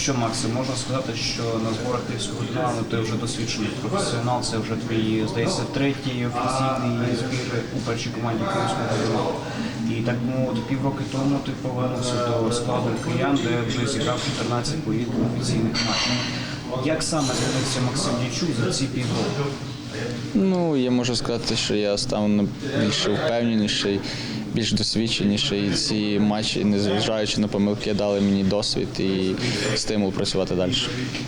що, Максим, можна сказати, що на зборах Київського Динамо ти вже досвідчений професіонал, це вже твій, здається, третій офіційний збір у першій команді Київського Динамо. І так би мовити, півроки тому ти повернувся до складу киян, де вже зіграв 14 поїздок офіційних матчів. Як саме змінився Максим Дічук за ці півроку? Ну, я можу сказати, що я став на- більш впевненіший, більш досвідченіший. Ці матчі, незважаючи на помилки, дали мені досвід і стимул працювати далі.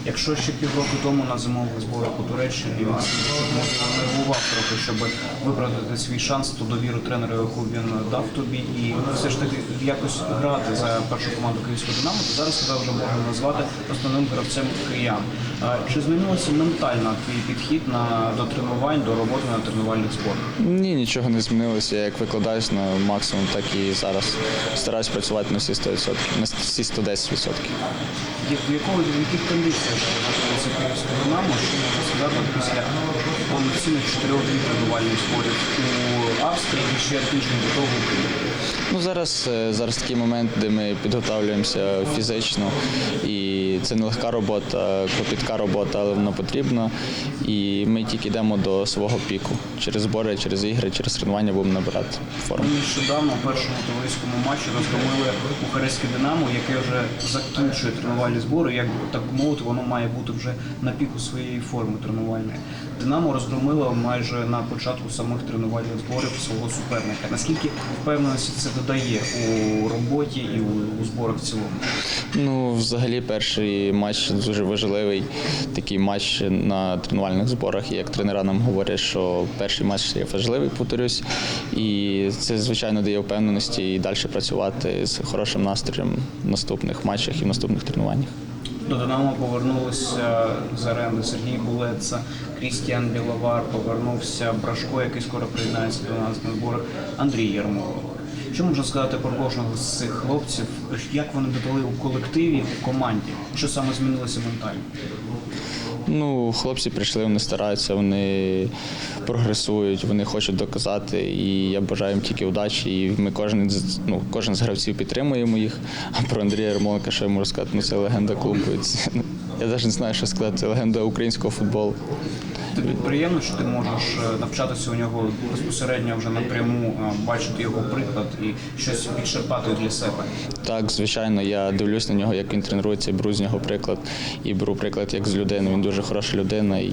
Якщо ще півроку тому на зимових зборах у Туреччині Максим Дічук можливо нервував трохи, щоб виправдати свій шанс, то довіру тренера, яку він дав тобі, і ну, все ж таки якось грати за першу команду Київського Динамо, то зараз тебе вже можна назвати основним гравцем киян. Чи змінилося ментально твій підхід на до тренувань, до роботи на тренувальних зборах? Ні, нічого не змінилося. Я як викладаюсь на максимум, так і зараз стараюсь працювати на всі 100%, на всі 110%. Є- В якого в яких кондиціях Київське Динамо, що можна сказати після повноцінних чотирьох днів тренувальних зборів у Австрії і ще тиждень до того Києві? Ну зараз, е, зараз такий момент, де ми підготовлюємося фізично, і це не легка робота, кропітка робота, але вона потрібна. І ми тільки йдемо до свого піку. Через збори, через ігри, через тренування будемо набирати форму. Ми нещодавно у першому товариському матчі розгромили Бухарестське Динамо, яке вже закінчує тренувальні збори. Як так мовити, воно має бути вже на піку своєї форми тренувальної. Динамо розгромило майже на початку самих тренувальних зборів свого суперника. Наскільки впевненості це додає у роботі і у, у зборах в цілому? Ну, взагалі, перший матч дуже важливий. Такий матч на тренувальних зборах. Як тренера нам говорять, що перший матч є важливий, повторюсь. І це, звичайно, дає впевненості і далі працювати з хорошим настроєм в наступних матчах і в наступних тренуваннях. До Динамо повернулися з оренди Сергій Булеца, Крістіан Біловар, повернувся Брашко, який скоро приєднається до нас на зборах, Андрій Ярмолов. Що можна сказати про кожного з цих хлопців? Як вони додали у колективі, у команді? Що саме змінилося ментально? Ну, хлопці прийшли, вони стараються, вони прогресують, вони хочуть доказати. І я бажаю їм тільки удачі. І ми кожен ну, кожен з гравців підтримуємо їх. А про Андрія Ярмоленка, що я можу сказати, ну це легенда клубу. Ну, я навіть не знаю, що сказати. Це легенда українського футболу. Тобі приємно, що ти можеш е, навчатися у нього безпосередньо вже напряму, е, бачити його приклад і щось підшерпати для себе. Так, звичайно, я дивлюсь на нього, як він тренується, беру з нього приклад. І беру приклад як з людини. Він дуже хороша людина, і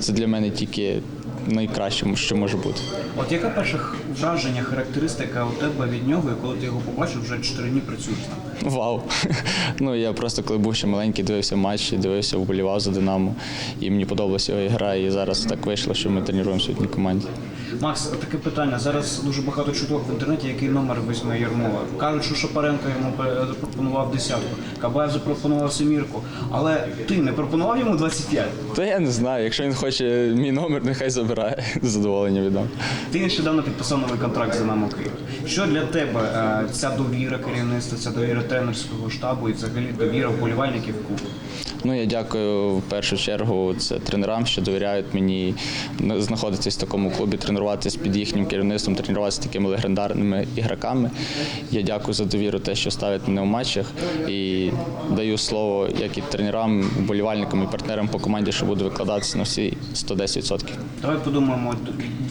це для мене тільки найкраще, що може бути. От яка перша х- враження, характеристика у тебе від нього, і коли ти його побачив, вже 4 дні працюєш там? Вау. Ну я просто коли був ще маленький, дивився матчі, дивився, вболівав за Динамо. І мені подобалася його гра. І зараз так вийшло, що ми тренуємося в одній команді. Макс, таке питання. Зараз дуже багато чуток в інтернеті, який номер візьме Єрмова. Кажуть, що Шапаренко йому запропонував десятку, Кабаєв запропонував семірку. Але ти не пропонував йому 25? Та я не знаю, якщо він хоче мій номер, нехай забирає. З задоволенням віддам. Ти нещодавно підписав новий контракт з нами Київ. Що для тебе е, ця довіра керівництва, ця довіра тренерського штабу і взагалі довіра вболівальників клубу? Ну я дякую в першу чергу це тренерам, що довіряють мені знаходитись в такому клубі, тренуватися під їхнім керівництвом, тренуватися з такими легендарними ігроками. Я дякую за довіру, те, що ставить мене в матчах, і даю слово як і тренерам, вболівальникам і партнерам по команді, що буду викладатися на всі 110%. Давай подумаємо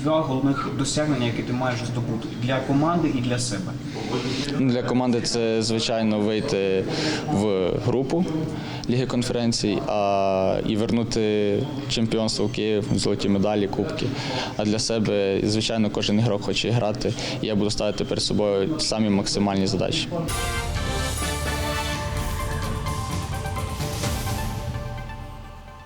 два головних досягнення, які ти маєш здобути для команди і для себе. Для команди це звичайно вийти в групу Ліги конференцій, а і вернути чемпіонство в Київ, золоті медалі, кубки. А для себе, звичайно, кожен ігрок хоче грати. І я буду ставити перед собою самі максимальні задачі.